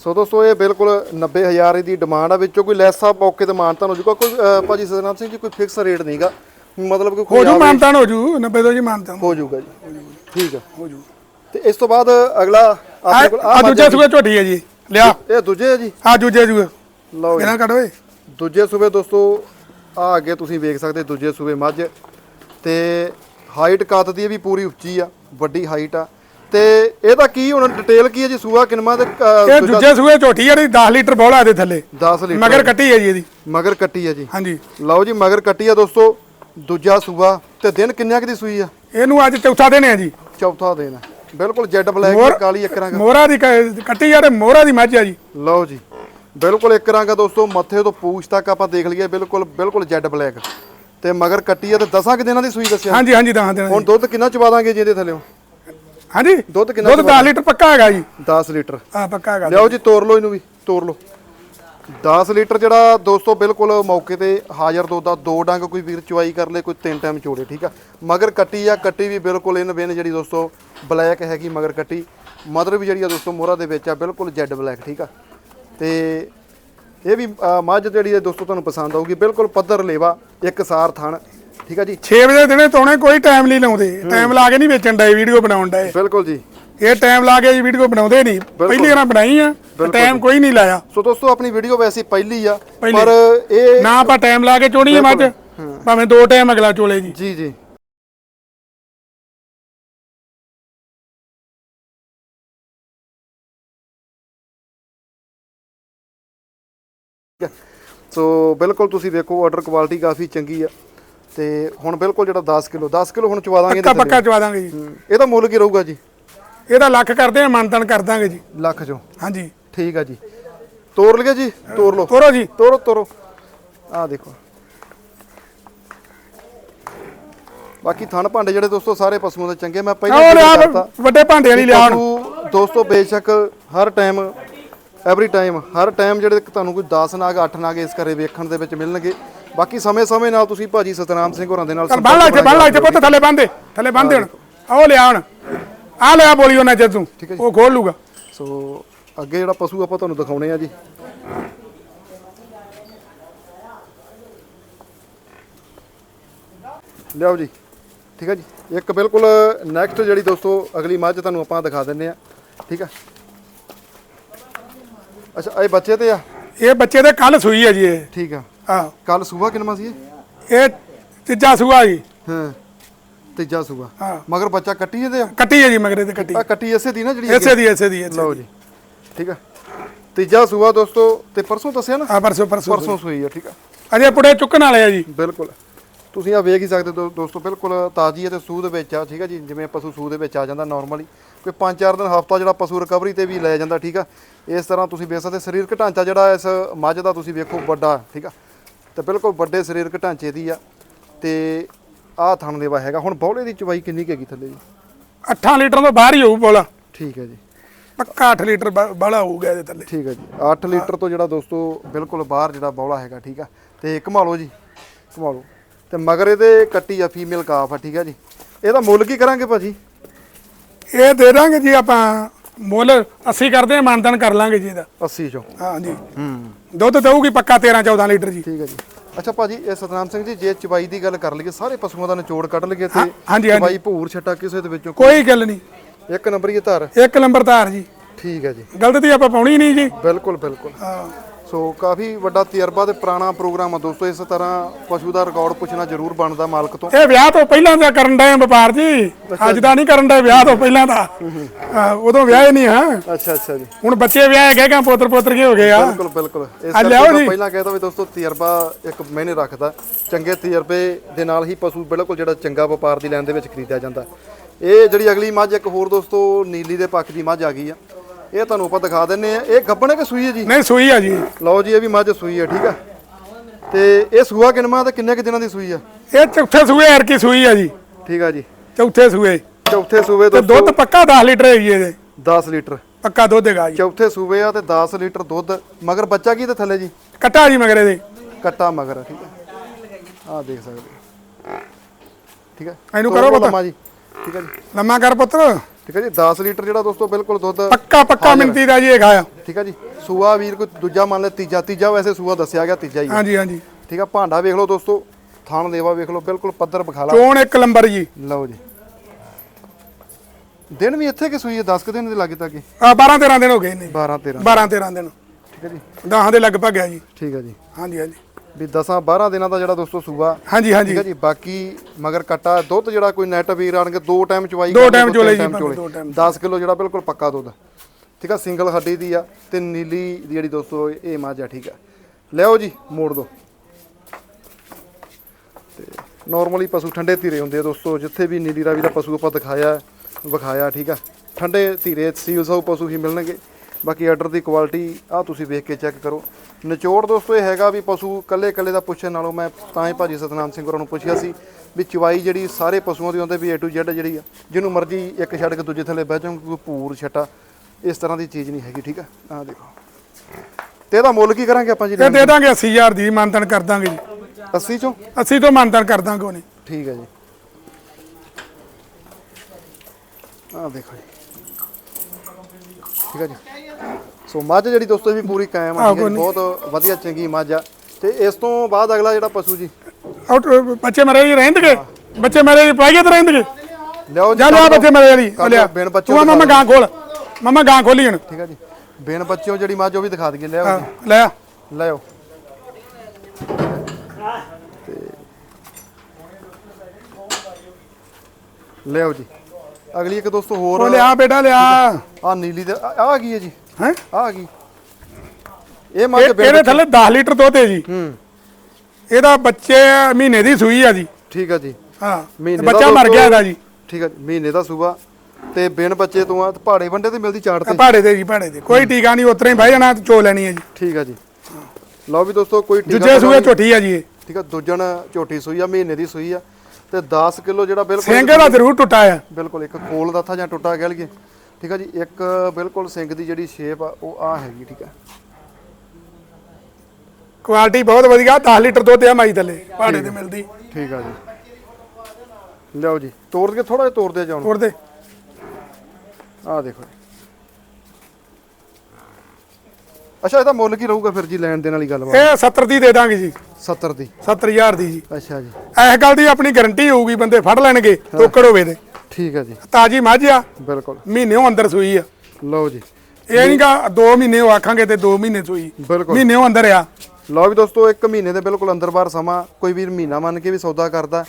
ਸੋ ਦੋਸਤੋ ਇਹ ਬਿਲਕੁਲ 90000 ਦੀ ਡਿਮਾਂਡ ਆ। ਵਿੱਚੋਂ ਕੋਈ ਲੈਸ ਮੌਕੇ ਤੇ ਮਾਨਤਾ ਹੋ ਜਾਊਗਾ। ਕੋਈ ਭਾਜੀ ਸਤਨਾਮ ਸਿੰਘ ਜੀ ਕੋਈ ਫਿਕਸ ਰੇਟ ਨਹੀਂਗਾ। ਮਤਲਬ ਕਿ ਹੋ ਜੂ ਆਵੇ- ਮਾਨਤਾਨ ਹੋ ਜੂ 90 ਤੋਂ ਜੀ ਮਾਨਤਾਨ। ਹੋ ਜਾਊਗਾ ਜੀ। ਠੀਕ ਆ ਹੋ। ਜੂ ਤੇ ਇਸ ਤੋਂ ਬਾਅਦ ਅਗਲਾ ਆਪਣੇ ਕੋਲ ਆ ਦੂਜੇ ਸੂਏ ਝੋਟੀ ਹੈ ਜੀ। ਲਿਆ। ਇਹ ਦੂਜੇ ਆ ਜੀ। ਆ ਦੂਜੇ ਸੂਏ ਲਓ ਜੀ। ਇਹਨਾਂ ਕੱਢ ਓਏ। ਦੂਜੇ ਸੂਬੇ ਦੋਸਤੋ ਆ ਅੱਗੇ ਤੁਸੀਂ ਵੇਖ ਸਕਦੇ ਦੂਜੇ ਸੂਬੇ ਮੱਝ। ਤੇ ਹਾਈਟ ਕੱਦ ਦੀ ਇਹ ਵੀ ਪੂਰੀ ਉੱਚੀ ਆ ਵੱਡੀ ਹਾਈਟ ਆ। ਤੇ ਇਹਦਾ ਕੀ ਹੁਣ ਡਿਟੇਲ ਕੀ ਹੈ ਜੀ? ਸੂਆ ਕਿਨਮਾ ਤੇ ਇਹ ਦੂਜੇ ਸੂਏ ਝੋਟੀ ਹੈ 10 ਲੀਟਰ ਬੋਲਾ ਇਹਦੇ ਥੱਲੇ। 10 ਲੀਟਰ। ਮਗਰ ਕੱਟੀ ਹੈ ਜੀ ਇਹਦੀ। ਮਗਰ ਕੱਟੀ ਆ ਜੀ। ਹਾਂਜੀ। ਲਓ ਜੀ ਮਗਰ ਕੱਟੀ ਆ ਦੋਸਤੋ। ਦੂਜਾ ਸੂਆ ਤੇ ਦਿਨ ਕਿੰਨਿਆਂ ਕੁ ਦੀ ਸੂਈ ਆ? ਇਹਨੂੰ ਅੱਜ ਚੌਥਾ ਦਿਨ ਹੈ ਜੀ। ਚੌਥਾ ਦਿਨ ਆ ਬਿਲਕੁਲ ਜੈਡ ਬਲੈਕ ਮੋਹਰ- ਕਾਲੀ ਅੱਖਰਾਂ ਦਾ। ਮੋਹਰਾ ਦੀ ਕ- ਕੱਟੀ ਆ ਤੇ ਮੋਹਰਾ ਦੀ ਮੱਝ ਆ ਜੀ। ਲਓ ਜੀ। ਬਿਲਕੁਲ ਇੱਕ ਰੰਗ ਆ ਦੋਸਤੋ ਮੱਥੇ ਤੋਂ ਪੂਛ ਤੱਕ ਆਪਾਂ ਦੇਖ ਲਈਏ। ਬਿਲਕੁਲ ਬਿਲਕੁਲ ਜੈਡ ਬਲੈਕ। ਤੇ ਮਗਰ ਕੱਟੀ ਆ ਤੇ ਦਸਾਂ ਕਿ ਦਿਨਾਂ ਦੀ ਸੂਈ ਦੱਸਿਆ। ਹਾਂਜੀ ਹਾਂਜੀ ਦਹਾਂ ਦਿਨ ਹੁਣ ਦੁੱਧ ਕਿੰਨਾ ਚਵਾ ਦਾਂਗੇ ਜੀ ਇਹਦੇ ਥੱਲੇੋਂ? ਹਾਂਜੀ ਦੁੱਧ ਕਿੰਨਾ ਦੁੱਧ 10 ਲੀਟਰ ਪੱਕਾ ਹੈਗਾ ਜੀ। 10 ਲੀਟਰ। ਆ ਪੱਕਾ ਹੈਗਾ। ਲਿਆਓ ਜੀ ਤੋੜ ਲਓ ਇਹਨੂੰ ਵੀ ਤੋੜ ਲਓ। 10 ਲੀਟਰ ਜਿਹੜਾ ਦੋਸਤੋ ਬਿਲਕੁਲ ਮੌਕੇ ਤੇ ਹਾਜ਼ਰ ਦੁੱਧ ਦਾ ਦੋ ਡੰਗ ਕੋਈ ਵੀਰ ਚੁਆਈ ਕਰ ਲੇ ਕੋਈ ਤਿੰਨ ਟਾਈਮ ਚੋੜੇ ਠੀਕ ਆ? ਮਗਰ ਕੱਟੀ ਆ ਕੱਟੀ ਵੀ ਬਿਲਕੁਲ ਇਨ ਬਿਨ ਜਿਹੜੀ ਦੋਸਤੋ ਬਲੈਕ ਹੈਗੀ ਮਗਰ ਕੱਟੀ। ਮਦਰ ਵੀ ਜਿਹੜੀ ਆ ਦੋਸਤੋ ਮੋਹਰਾ ਦੇ ਵਿੱਚ ਆ ਬਿਲਕੁਲ ਜੈਡ ਬਲੈਕ ਠੀਕ ਆ? ਤੇ ਇਹ ਵੀ ਮੱਝ ਜਿਹੜੀ ਹੈ ਦੋਸਤੋ ਤੁਹਾਨੂੰ ਪਸੰਦ ਆਊਗੀ ਬਿਲਕੁਲ ਪੱਧਰ ਲੇਵਾ ਇੱਕ ਸਾਰ ਥਣ ਠੀਕ ਆ ਜੀ? 6 ਵਜੇ ਦਿਨੇ ਤੋਣੇ ਕੋਈ ਟਾਈਮ ਨਹੀਂ ਲਾਉਂਦੇ। ਟਾਈਮ ਲਾ ਕੇ ਨਹੀਂ ਵੇਚਣ ਡਏ ਵੀਡੀਓ ਬਣਾਉਣ ਡਏ। ਬਿਲਕੁਲ ਜੀ। ਇਹ ਟਾਈਮ ਲਾ ਕੇ ਜੀ ਵੀਡੀਓ ਬਣਾਉਂਦੇ ਨਹੀਂ। ਪਹਿਲੀ ਵਾਰ ਬਣਾਈ ਆ ਟਾਈਮ ਕੋਈ ਨਹੀਂ ਲਾਇਆ। ਸੋ ਦੋਸਤੋ ਆਪਣੀ ਵੀਡੀਓ ਵੈਸੇ ਪਹਿਲੀ ਆ। ਪਰ ਇਹ ਨਾ ਆਪਾਂ ਟਾਈਮ ਲਾ ਕੇ ਚੋਣੀ ਹੈ। ਮੱਝ ਭਾਵੇਂ ਦੋ ਟਾਈਮ ਅਗਲਾ ਚੋਲੇ ਜੀ। ਜੀ ਜੀ। ਸੋ ਬਿਲਕੁਲ ਤੁਸੀਂ ਵੇਖੋ ਆਰਡਰ ਕੁਆਲਿਟੀ ਕਾਫੀ ਚੰਗੀ ਆ। ਤੇ ਹੁਣ ਬਿਲਕੁਲ ਜਿਹੜਾ 10 ਕਿਲੋ 10 ਕਿਲੋ ਹੁਣ ਚਵਾ ਦਾਂਗੇ ਪੱਕਾ ਪੱਕਾ ਚਵਾ ਦਾਂਗੇ ਜੀ। ਇਹਦਾ ਮੁੱਲ ਕੀ ਰਹੂਗਾ ਜੀ? ਇਹਦਾ ਲੱਖ ਕਰਦੇ ਆ ਮਾਨਤਨ ਕਰ ਦਾਂਗੇ ਜੀ। ਲੱਖ ਚੋਂ? ਹਾਂਜੀ। ਠੀਕ ਆ ਜੀ। ਤੋੜ ਲਈਏ ਜੀ? ਤੋੜ ਲਓ। ਤੋਰੋ ਜੀ। ਤੋੜੋ ਤੋੜੋ ਆਹ ਦੇਖੋ। ਬਾਕੀ ਥਣ ਭਾਂਡੇ ਜਿਹੜੇ ਦੋਸਤੋ ਸਾਰੇ ਪਸ਼ੂਆਂ ਦੇ ਚੰਗੇ ਮੈਂ ਪਹਿਲਾਂ ਉਹ ਹੀ ਲਿਆ ਦੱਸਤਾ ਵੱਡੇ ਭਾਂਡੇ ਵਾਲੀ ਲਿਆ ਹੁਣ ਪਸ਼ੂ ਦੋਸਤੋ ਬੇਸ਼ੱਕ ਹਰ ਟਾਈਮ ਐਵਰੀ ਟਾਈਮ ਹਰ ਟਾਈਮ ਜਿਹੜੇ ਤੁਹਾਨੂੰ ਕੋਈ 10 ਨਾਗ 8 ਨਾਗ ਇਸ ਘਰੇ ਵੇਖਣ ਦੇ ਵਿੱਚ ਮਿਲਣਗੇ। ਬਾਕੀ ਸਮੇਂ-ਸਮੇਂ ਨਾਲ ਤੁਸੀਂ ਭਾਜੀ ਸਤਨਾਮ ਸਿੰਘ ਹੋਰਾਂ ਦੇ ਨਾਲ ਬੰਨ ਲਾ ਇੱਥੇ ਬੰਨ ਲਾ ਇੱਥੇ ਪੁੱਤ ਥੱਲੇ ਬੰਦੇ ਥੱਲੇ ਬੰਦੇ ਹੁਣ ਉਹ ਲਿਆ ਹੁਣ ਆ ਲਿਆ ਬੋਲੀ ਉਹਨਾਂ ਤੂੰ। ਉਹ ਖੋਲ ਲੂਗਾ ਸੋ ਅੱਗੇ ਜਿਹੜਾ ਪਸ਼ੂ ਆਪਾਂ ਤੁਹਾਨੂੰ ਦਿਖਾਉਣੇ ਆ ਜੀ। ਲਿਆਓ ਜੀ। ਠੀਕ ਹੈ ਜੀ। ਇੱਕ ਬਿਲਕੁਲ ਨੈਕਸਟ ਜਿਹੜੀ ਦੋਸਤੋ ਅਗਲੀ ਮੱਝ ਤੁਹਾਨੂੰ ਆਪਾਂ ਦਿਖਾ ਦਿੰਨੇ ਆ। ਠੀਕ ਆ ਅੱਛਾ ਇਹ ਬੱਚੇ ਤੇ ਆ? ਇਹ ਬੱਚੇ ਦੇ ਕੱਲ ਸੂਈ ਹੈ ਜੀ ਇਹ। ਠੀਕ ਆ। ਹਾਂ। ਕੱਲ ਸੂਬਾ ਕਿੰਨਾ ਸੀ ਇਹ? ਇਹ ਤੀਜਾ ਸੂਆ ਜੀ। ਹਾਂ। ਤੀਜਾ ਸੂਬਾ ਹਾਂ। ਮਗਰ ਬੱਚਾ ਕੱਟੀ ਇਹਦੇ ਆ? ਕੱਟੀ ਹੈ ਜੀ ਮਗਰੇ ਤੇ ਕੱਟੀ। ਆ ਕੱਟੀ ਇਸੇ ਦੀ ਨਾ ਜਿਹੜੀ ਇਸੇ ਦੀ ਇਸੇ ਦੀ ਲਓ ਜੀ ਠੀਕ ਆ। ਤੀਜਾ ਸੂਆ ਦੋਸਤੋ ਤੇ ਪਰਸੋਂ ਦੱਸਿਆ ਨਾ? ਆ ਪਰਸੋਂ ਪਰਸੋਂ ਪਰਸੋਂ ਸੂਈ ਆ ਠੀਕ ਆ। ਅਜੇ ਪੁੜੇ ਚੁੱਕਣ ਵਾਲੇ ਆ ਜੀ। ਬਿਲਕੁਲ। ਤੁਸੀਂ ਆ ਵੇਖ ਹੀ ਸਕਦੇ ਹੋ ਦੋਸਤੋ ਬਿਲਕੁਲ ਤਾਜ਼ੀ ਹੈ ਤੇ ਸੂਹ ਦੇ ਵਿੱਚ ਆ ਠੀਕ ਆ ਜੀ। ਜਿਵੇਂ ਪਸ਼ੂ ਸੂਹ ਦੇ ਵਿੱਚ ਆ ਜਾਂਦਾ ਨਾਰਮਲੀ ਕੋਈ 5-4 ਦਿਨ ਹਫਤਾ ਜਿਹੜਾ ਪਸ਼ੂ ਰਿਕਵਰੀ ਤੇ ਵੀ ਲੈ ਜਾਂਦਾ ਠੀਕ ਆ। ਇਸ ਤਰ੍ਹਾਂ ਤੁਸੀਂ ਵੇਖ ਸਕਦੇ ਸਰੀਰਕ ਢਾਂਚਾ ਜਿਹੜਾ ਇਸ ਮੱਝ ਦਾ ਤੁਸੀਂ ਵੇਖੋ ਵੱਡਾ ਠੀਕ ਆ। ਤੇ ਬਿਲਕੁਲ ਵੱਡੇ ਸਰੀਰਕ ਢਾਂਚੇ ਦੀ ਆ। ਤੇ ਆਹ ਥਣ ਦੇਵਾ ਹੈਗਾ। ਹੁਣ ਬੌਲੇ ਦੀ ਚਵਾਈ ਕਿੰਨੀ ਕੁ ਹੈਗੀ ਥੱਲੇ ਜੀ? 8 ਲੀਟਰ ਤੋਂ ਬਾਹਰ ਹੀ ਹੋਊ ਬੋਲਾ। ਠੀਕ ਹੈ ਜੀ। ਪੱਕਾ 8 ਲੀਟਰ ਬਾਲਾ ਹੋਊਗਾ ਇਹਦੇ ਥੱਲੇ। ਠੀਕ ਹੈ ਜੀ। 8 ਲੀਟਰ ਤੋਂ ਜਿਹੜਾ ਦੋਸਤੋ ਬਿਲਕੁਲ ਬਾਹਰ ਜਿਹੜਾ ਬੌਲਾ ਹੈਗਾ ਠੀਕ ਆ। ਤੇ ਘੁਮਾ ਲਓ ਜੀ। ਘੁਮਾ ਲਓ। ਤੇ ਮਗਰ ਇਹਦੇ ਕੱਟੀ ਆ ਫੀਮੇਲ ਕਾਫ ਆ ਠੀਕ ਆ ਜੀ। ਇਹਦਾ ਮੁੱਲ ਕੀ ਕਰਾਂਗੇ ਭਾਜੀ? ਇਹ ਦੇ ਦਾਂਗੇ ਜੀ ਆਪਾਂ ਮੁੱਲ 80 ਕਰਦੇ ਆ ਮਾਨਤਨ ਕਰ ਲਾਂਗੇ ਜੀ ਇਹਦਾ। 80 ਚੋਂ। ਹਾਂ ਜੀ। ਹੂੰ। ਦੁੱਧ ਦਊਗੀ ਪੱਕਾ 13 14 ਲੀਟਰ ਜੀ। ਠੀਕ ਹੈ ਜੀ। ਅੱਛਾ ਭਾਜੀ ਇਹ ਸਤਨਾਮ ਸਿੰਘ ਜੀ ਜੇ ਚਵਾਈ ਦੀ ਗੱਲ ਕਰ ਲਈਏ ਸਾਰੇ ਪਸ਼ੂਆਂ ਦਾ ਨਿਚੋੜ ਕੱਢ ਲਈਏ ਤੇ ਹਾਂਜੀ, ਹਾਂਜੀ। ਚਵਾਈ ਭੂਰ ਛੱਟਾ ਕਿਸੇ ਦੇ ਵਿੱਚੋਂ ਕੋਈ ਗੱਲ ਨਹੀਂ। ਇੱਕ ਨੰਬਰ ਹੀ ਧਾਰ। ਇੱਕ ਨੰਬਰ ਧਾਰ ਜੀ। ਠੀਕ ਹੈ ਜੀ। ਗਲਤ ਆਪਾਂ ਪਾਉਣੀ ਨਹੀਂ ਜੀ। ਬਿਲਕੁਲ ਬਿਲਕੁਲ। ਹਾਂ। ਸੋ ਕਾਫੀ ਵੱਡਾ ਤਜਰਬਾ ਤੇ ਪੁਰਾਣਾ ਪ੍ਰੋਗਰਾਮ ਆ ਦੋਸਤੋ ਇਸ ਤਰ੍ਹਾਂ ਪਸ਼ੂ ਦਾ ਰਿਕਾਰਡ ਪੁੱਛਣਾ ਜ਼ਰੂਰ ਬਣਦਾ ਮਾਲਕ ਤੋਂ। ਇਹ ਵਿਆਹ ਤੋਂ ਪਹਿਲਾਂ ਦਾ ਕਰਨ ਦਾ ਵਪਾਰ ਜੀ। ਅੱਜ ਦਾ ਨਹੀਂ ਕਰਨ ਦਾ ਵਿਆਹ ਤੋਂ ਪਹਿਲਾਂ ਦਾ। ਉਦੋਂ ਵਿਆਹ ਹੀ ਨਹੀਂ ਹਾਂ ਅੱਛਾ ਅੱਛਾ ਜੀ। ਹੁਣ ਬੱਚੇ ਵਿਆਹ ਗਏ ਕਾਂ ਪੋਤਰ ਪੋਤਰ ਕੇ ਹੋ ਗਏ ਆ। ਬਿਲਕੁਲ ਬਿਲਕੁਲ। ਇਸ ਆ ਕਰਕੇ ਲਿਆਓ ਮੈਂ ਜੀ। ਪਹਿਲਾਂ ਕਹਿ ਤਾ ਵੀ ਦੋਸਤੋ ਤਜਰਬਾ ਇੱਕ ਮੈਨੇ ਰੱਖਦਾ। ਚੰਗੇ ਤਜਰਬੇ ਦੇ ਨਾਲ ਹੀ ਪਸ਼ੂ ਬਿਲਕੁਲ ਜਿਹੜਾ ਚੰਗਾ ਵਪਾਰ ਦੀ ਲਾਈਨ ਦੇ ਵਿੱਚ ਖਰੀਦਿਆ ਜਾਂਦਾ। ਇਹ ਜਿਹੜੀ ਅਗਲੀ ਮੱਝ ਇੱਕ ਹੋਰ ਦੋਸਤੋ ਨੀਲੀ ਦੇ ਪੱਖ ਦੀ ਮੱਝ ਆ ਗਈ ਆ। ਇਹ ਤੁਹਾਨੂੰ ਆਪਾਂ ਦਿਖਾ ਦਿੰਨੇ ਆ। ਇਹ ਗੱਬਣੇ ਕਿ ਸੂਈ ਹੈ ਜੀ? ਨਹੀਂ ਸੂਈ ਆ ਜੀ। ਲਓ ਜੀ ਇਹ ਵੀ ਮੱਝ ਸੂਈ ਹੈ ਠੀਕ ਆ। ਤੇ ਇਹ ਸੂਆ ਕਿਨਮਾ ਤੇ ਕਿੰਨੇ ਕੁ ਦਿਨਾਂ ਦੀ ਸੂਈ ਆ? ਇਹ ਚੌਥੇ ਸੂਏ ਐਰ ਕੀ ਸੂਈ ਆ ਜੀ। ਠੀਕ ਆ ਜੀ। ਚੌਥੇ ਸੂਏ। ਚੌਥੇ ਸੂਬੇ ਤੇ ਦੁੱਧ ਪੱਕਾ 10 ਲੀਟਰ ਹੈ ਜੀ ਇਹਦੇ। 10 ਲੀਟਰ। ਪੱਕਾ ਦੁੱਧ ਹੈਗਾ ਜੀ। ਚੌਥੇ ਸੂਬੇ ਆ ਤੇ 10 ਲੀਟਰ ਦੁੱਧ। ਮਗਰ ਬੱਚਾ ਕੀ ਤੇ ਥੱਲੇ ਜੀ? ਕੱਟਾ ਜੀ ਮਗਰੇ ਦੇ ਕੱਟਾ ਮਗਰ ਆ, ਠੀਕ ਹੈ ਆਹ ਦੇਖ ਸਕਦੇ। ਠੀਕ ਹੈ ਇਹਨੂੰ ਕਰੋ ਪਤਾ। ਠੀਕ ਹੈ ਜੀ। ਲੰਮਾ ਕਰ ਪੁੱਤਰ ਠੀਕ ਹੈ ਜੀ 10 ਲੀਟਰ ਜਿਹੜਾ ਦੋਸਤੋ ਬਿਲਕੁਲ ਦੁੱਧ ਪੱਕਾ ਪੱਕਾ ਮਿੰਤੀ ਦਾ ਜੀ ਇਹ ਖਾਇਆ। ਠੀਕ ਹੈ ਜੀ ਸੂਆ ਵੀਰ ਕੋਈ ਦੂਜਾ ਮੰਨ ਲੈ ਤੀਜਾ ਤੀਜਾ ਵੈਸੇ ਸੂਆ ਦੱਸਿਆ ਗਿਆ ਤੀਜਾ ਹੀ ਆ। ਹਾਂਜੀ ਹਾਂਜੀ। ਠੀਕ ਆ ਭਾਂਡਾ ਵੇਖ ਲਓ ਦੋਸਤੋ ਥਾਣ ਦੇਵਾ ਵੇਖ ਲਓ ਬਿਲਕੁਲ ਪੱਧਰ ਬਖਾਲਾ ਚੋਣ ਇੱਕ ਨੰਬਰ ਜੀ। ਲਓ ਜੀ। ਦਿਨ ਵੀ ਇੱਥੇ ਕਿ ਸੂਈ ਹੈ? 10 ਕੁ ਦਿਨ ਦੇ ਲਾਗੇ ਤੱਕ ਆ 12 13 ਦਿਨ ਹੋ ਗਏ ਨੇ। 12 13 12 13 ਦਿਨ। ਠੀਕ ਹੈ ਜੀ। 10 ਦੇ ਲਗਭਗ ਆ ਜੀ। ਠੀਕ ਹੈ ਜੀ। ਹਾਂਜੀ ਹਾਂਜੀ। ਵੀ 10 12 ਦਿਨਾਂ ਦਾ ਜਿਹੜਾ ਦੋਸਤੋ ਸੂਆ। ਹਾਂਜੀ ਠੀਕ ਹਾਂਜੀ ਹੈ ਜੀ ਬਾਕੀ ਮਗਰ ਕੱਟਾ ਦੁੱਧ ਜਿਹੜਾ ਕੋਈ ਨੈਟ ਵੀਰ ਆਣਗੇ ਦੋ ਟਾਈਮ ਚਵਾਈ ਦੋ time ਚੋਲੇ ਜੀ, ਦੋ time। 10 ਕਿਲੋ ਜਿਹੜਾ ਬਿਲਕੁਲ ਪੱਕਾ ਦੁੱਧ। ਠੀਕ ਆ ਸਿੰਗਲ ਹੱਡੀ ਦੀ ਆ ਤੇ ਨੀਲੀ ਦੀ ਜਿਹੜੀ ਦੋਸਤੋ ਇਹ ਮੱਝ ਆ ਠੀਕ ਆ ਲਿਆਓ ਜੀ ਮੋੜ ਦੋ। ਤੇ ਨਾਰਮਲੀ ਪਸ਼ੂ ਠੰਡੇ ਧੀਰੇ ਹੁੰਦੇ ਆ ਦੋਸਤੋ ਜਿੱਥੇ ਵੀ ਨੀਲੀ ਰਾਵੀ ਦਾ ਪਸ਼ੂ ਆਪਾਂ ਦਿਖਾਇਆ ਵਿਖਾਇਆ ਠੀਕ ਆ ਠੰਡੇ ਧੀਰੇ ਸੀਲ ਸੌ ਪਸ਼ੂ ਹੀ ਮਿਲਣਗੇ। ਬਾਕੀ ਆਰਡਰ ਦੀ ਕੁਆਲਿਟੀ ਆ ਤੁਸੀਂ ਵੇਖ ਕੇ ਚੈੱਕ ਕਰੋ। ਨਿਚੋੜ ਦੋਸਤੋ ਇਹ ਹੈਗਾ ਵੀ ਪਸ਼ੂ ਕੱਲੇ ਕੱਲੇ ਦਾ ਪੁੱਛਣ ਨਾਲੋਂ ਮੈਂ ਤਾਂ ਹੀ ਭਾਜੀ ਸਤਨਾਮ ਸਿੰਘ ਹੋਰਾਂ ਨੂੰ ਪੁੱਛਿਆ ਸੀ ਵੀ ਚਵਾਈ ਜਿਹੜੀ ਸਾਰੇ ਪਸ਼ੂਆਂ ਦੀ ਹੁੰਦੇ ਵੀ A to Z ਜਿਹੜੀ ਆ ਜਿਹਨੂੰ ਮਰਜ਼ੀ ਇੱਕ ਛੱਡ ਕੇ ਦੂਜੇ ਥੱਲੇ ਬਹਿ ਜਾਓ ਕੋਈ ਭੂਰ ਛਟਾ ਇਸ ਤਰ੍ਹਾਂ ਦੀ ਚੀਜ਼ ਨਹੀਂ ਹੈਗੀ ਠੀਕ ਆ? ਆ ਦੇਖੋ। ਤੇ ਇਹਦਾ ਮੁੱਲ ਕੀ ਕਰਾਂਗੇ ਆਪਾਂ ਜੀ? ਇਹ ਦੇ ਦਾਂਗੇ 80000 ਦੀ ਮਾਨਤਨ ਕਰ ਦਾਂਗੇ ਜੀ। 80 ਚੋਂ? 80 ਤੋਂ ਮਾਨਤਨ ਕਰ ਦਾਂਗੇ ਉਹਨੇ। ਠੀਕ ਹੈ ਜੀ। ਆ ਦੇਖੋ ਜੀ। ਠੀਕ ਹੈ ਜੀ। ਸੋ ਮੱਝ ਜਿਹੜੀ ਦੋਸਤੋ ਵੀ ਪੂਰੀ ਕਾਇਮ ਆ ਠੀਕ ਹੈ ਬਹੁਤ ਵਧੀਆ ਚੰਗੀ ਮੱਝ ਆ। ਤੇ ਇਸ ਤੋਂ ਬਾਅਦ ਅਗਲਾ ਜਿਹੜਾ ਪਸ਼ੂ ਜੀ? ਆਊਟ ਬੱਚੇ ਮਰੇ ਜੀ ਰਹਿੰਦਗੇ ਬੱਚੇ ਮਰੇ ਜੀ ਪਾਈਏ ਤੇ ਰਹਿੰਦਗੇ ਲਿਆਓ ਜੀ ਲਿਆ ਬੱਚੇ ਮਰੇ ਜੀ ਕਰ ਲਿਆ। ਬਿਨ ਬੱਚੇ ਤੂੰ ਮਾਮਾ ਗਾਂ ਖੋਲ। ਮਾਮਾ ਗਾਂ ਖੋਲੀ ਹਣ। ਠੀਕ ਹੈ ਜੀ। ਬਿਨ ਬੱਚਿਓ ਜਿਹੜੀ ਮੱਝ ਉਹ ਵੀ ਦਿਖਾ ਦਈਏ ਲਿਆਓ ਲੈ ਆ। ਲਿਆਓ। ਤੇ ਲਿਆਓ ਜੀ। ਅਗਲੀ ਇੱਕ ਦੋਸਤੋ ਹੋਰ ਲਿਆ ਬੇਟਾ ਲਿਆ। ਆ ਨੀਲੀ ਦੇ ਆ ਗਈ ਹੈ ਜੀ? ਹੈ? ਆ ਆ ਗਈ। ਇਹ ਮੱਝ ਬਿਨ ਇਹਦੇ ਥੱਲੇ 10 ਲੀਟਰ ਦੁੱਧ ਹੈ ਜੀ। ਹੂੰ। ਇਹਦਾ ਬੱਚੇ ਮਹੀਨੇ ਦੀ ਸੂਈ ਆ ਜੀ। ਠੀਕ ਆ ਜੀ। ਹਾਂ ਤੇ ਮਹੀਨੇ ਦਾ ਬੱਚਾ ਮਰ ਗਿਆ ਇਹਦਾ ਜੀ। ਠੀਕ ਆ ਜੀ, ਮਹੀਨੇ ਦਾ ਸੂਬਾ ਤੇ ਬਿਨ ਬੱਚੇ ਤੋਂ ਆ ਤੇ ਪਹਾੜੇ ਵੰਡੇ ਤੇ ਮਿਲਦੀ ਚਾੜ ਤੇ। ਪਹਾੜੇ ਦੇ ਜੀ ਪਹਾੜੇ ਦੇ ਕੋਈ ਟੀਕਾ ਨਹੀਂ ਉਤਰੇ ਬਹਿ ਜਾਣਾ ਤੇ ਚੋ ਲੈਣੀ ਹੈ ਜੀ। ਠੀਕ ਆ ਜੀ। ਲਓ ਵੀ ਦੋਸਤੋ ਕੋਈ ਟੀਕਾ ਦੂਜੇ ਸੂਏ ਝੋਟੀ ਆ ਜੀ ਇਹ। ਠੀਕ ਆ ਦੂਜਣ ਝੋਟੀ ਸੂਈ ਆ ਮਹੀਨੇ ਦੀ ਸੂਈ ਆ। ਤੇ 10 ਕਿਲੋ ਜਿਹੜਾ ਬਿਲਕੁਲ ਸਿੰਘ ਦਾ ਜ਼ਰੂਰ ਟੁੱਟਾ ਆ। ਬਿਲਕੁਲ ਇੱਕ ਖੋਲ ਦਾ ਥਾ ਜਾਂ ਟੁੱਟਾ ਕਹਿ ਲਈਏ। ਠੀਕ ਆ ਜੀ ਇੱਕ ਬਿਲਕੁਲ ਸਿੰਘ ਦੀ ਜਿਹੜੀ ਸ਼ੇਪ ਆ ਉਹ ਆ ਹੈਗੀ ਠੀਕ ਆ। ਕੁਆਲਿਟੀ ਬਹੁਤ ਵਧੀਆ 10 ਲੀਟਰ ਦੁੱਧ ਆ ਮਾਈ ਥੱਲੇ ਪਹਾੜੇ ਤੇ ਮਿਲਦੀ। ਠੀਕ ਆ ਜੀ। ਲਿਆਓ ਜੀ ਤੋੜ ਕੇ ਥੋੜਾ ਜਿਹਾ ਤੋੜ ਦੇ ਜਾਉਣ ਤੋੜ ਦੇ। ਆ ਦੇਖੋ। ਅੱਛਾ ਇਹਦਾ ਮੁੱਲ ਕੀ ਰਹੂਗਾ ਫਿਰ ਜੀ ਲੈਣ ਦੇਣ ਵਾਲੀ ਗੱਲਬਾਤ? ਇਹ 70 ਦੀ ਦੇ ਦਾਂਗੇ ਜੀ। 70 ਦੀ। 70000 ਦੀ ਜੀ। ਅੱਛਾ ਜੀ। ਇਹ ਗੱਲ ਦੀ ਆਪਣੀ ਗਾਰੰਟੀ ਹੋਊਗੀ ਬੰਦੇ ਫੜ ਲੈਣਗੇ ਟੋਕੜ ਹੋਵੇ ਤੇ। ਠੀਕ ਹੈ ਜੀ। ਤਾਜੀ ਮੱਝ ਆ। ਬਿਲਕੁਲ। ਮਹੀਨੇੋਂ ਅੰਦਰ ਸੂਈ ਆ। ਲਓ ਜੀ। ਇਹ ਨਹੀਂਗਾ 2 ਮਹੀਨੇ ਉਹ ਆਖਾਂਗੇ ਤੇ 2 ਮਹੀਨੇ ਸੂਈ। ਬਿਲਕੁਲ। ਮਹੀਨੇੋਂ ਅੰਦਰ ਆ। ਲਓ ਵੀ ਦੋਸਤੋ ਇੱਕ ਮਹੀਨੇ ਦੇ ਬਿਲਕੁਲ ਅੰਦਰ ਬਾਹਰ ਸਮਾਂ ਕੋਈ ਵੀਰ ਮਹੀਨਾ ਮੰਨ ਕੇ ਵੀ ਸੌਦਾ ਕਰਦਾ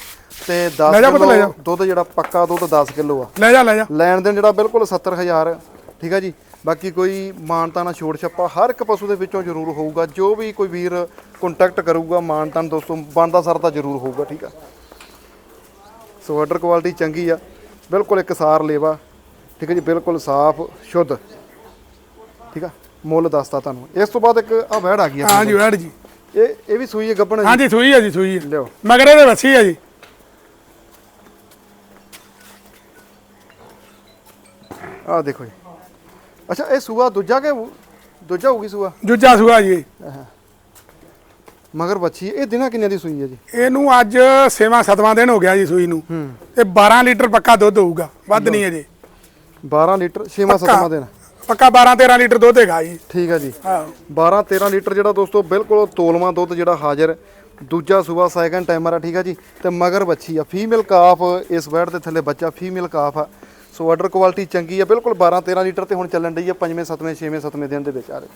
ਤੇ 10 ਲੈ ਜਾ ਪੁੱਤ, ਲੈ ਜਾ। ਕਿਲੋ ਦੁੱਧ ਜਿਹੜਾ ਪੱਕਾ ਦੁੱਧ 10 ਕਿਲੋ ਆ। ਲੈ ਜਾ ਲੈ ਜਾ। ਲੈਣ ਦੇਣ ਜਿਹੜਾ ਬਿਲਕੁਲ 70000 ਠੀਕ ਆ ਜੀ। ਬਾਕੀ ਕੋਈ ਮਾਨਤਾ ਨਾ ਛੋੜ ਛੱਪਾ ਹਰ ਇੱਕ ਪਸ਼ੂ ਦੇ ਵਿੱਚੋਂ ਜ਼ਰੂਰ ਹੋਊਗਾ। ਜੋ ਵੀ ਕੋਈ ਵੀਰ ਕੰਟੈਕਟ ਕਰੂਗਾ ਮਾਨਤਾਨ ਦੋਸਤੋ ਬਣਦਾ ਸਰਦਾ ਜ਼ਰੂਰ ਹੋਊਗਾ ਠੀਕ ਆ। ਸੋ ਆਰਡਰ ਕੁਆਲਿਟੀ ਚੰਗੀ ਆ। ਬਿਲਕੁਲ ਇਕਸਾਰ ਲੇਵਾ ਠੀਕ ਹੈ ਜੀ ਬਿਲਕੁਲ ਸਾਫ਼ ਸ਼ੁੱਧ ਠੀਕ ਆ ਮੁੱਲ ਦੱਸਤਾ ਤੁਹਾਨੂੰ। ਇਸ ਤੋਂ ਬਾਅਦ ਇੱਕ ਆ ਵੈੜ ਆ ਗਈ ਆ ਹਾਂਜੀ ਵੈੜ ਜੀ। ਇਹ ਇਹ ਵੀ ਸੂਈ ਹੈ ਗੱਪਣ ਜੀ? ਸੂਈ ਹੈ ਜੀ ਸੂਈ ਲਿਓ ਮਗਰ ਇਹਦੇ ਵੱਛੀ ਹੈ ਜੀ। ਆ ਦੇਖੋ ਜੀ। ਅੱਛਾ ਇਹ ਸੂਆ ਦੂਜਾ ਕਿ ਦੂਜਾ ਹੋਊਗੀ ਸੂਆ? ਦੂਜਾ ਸੂਆ ਜੀ। ਹਾਂ ਮਗਰ ਬੱਚੀ ਇਹ ਦਿਨਾਂ ਕਿੰਨਿਆਂ ਦੀ ਸੂਈ ਹੈ ਜੀ? ਇਹਨੂੰ ਅੱਜ ਸੇਵਾ ਸਤਵਾਂ ਦਿਨ ਹੋ ਗਿਆ ਜੀ ਸੂਈ ਨੂੰ। ਇਹ 12 ਲੀਟਰ ਪੱਕਾ ਦੁੱਧ ਹੋਊਗਾ। ਵੱਧ ਨਹੀਂ ਅਜੇ 12 ਲੀਟਰ 6ਵਾਂ 7ਵਾਂ ਦਿਨ। ਪੱਕਾ 12 13 ਲੀਟਰ ਦੁੱਧ ਹੈਗਾ ਜੀ। ਠੀਕ ਹੈ ਜੀ। ਹਾਂ। 12 13 ਲੀਟਰ ਜਿਹੜਾ ਦੋਸਤੋ ਬਿਲਕੁਲ ਤੋਲਵਾਂ ਦੁੱਧ ਜਿਹੜਾ ਹਾਜ਼ਰ। ਦੂਜਾ ਸੂਆ ਸੈਕੰਡ ਟਾਈਮਰ ਆ ਠੀਕ ਆ ਜੀ। ਤੇ ਮਗਰ ਬੱਚੀ ਆ। ਫੀਮੇਲ ਕਾਫ ਇਸ ਬੈਡ ਦੇ ਥੱਲੇ ਬੱਚਾ ਫੀਮੇਲ ਕਾਫ ਆ। ਸੋ ਆਰਡਰ ਕੁਆਲਿਟੀ ਚੰਗੀ ਆ। ਬਿਲਕੁਲ 12 13 ਲੀਟਰ ਤੇ ਹੁਣ ਚੱਲਣ ਡਈ ਆ ਪੰਜਵੇਂ ਸੱਤਵੇਂ ਛੇਵੇਂ ਸੱਤਵੇਂ ਦਿਨ ਦੇ ਵਿੱਚ ਆ ਰਹੇ।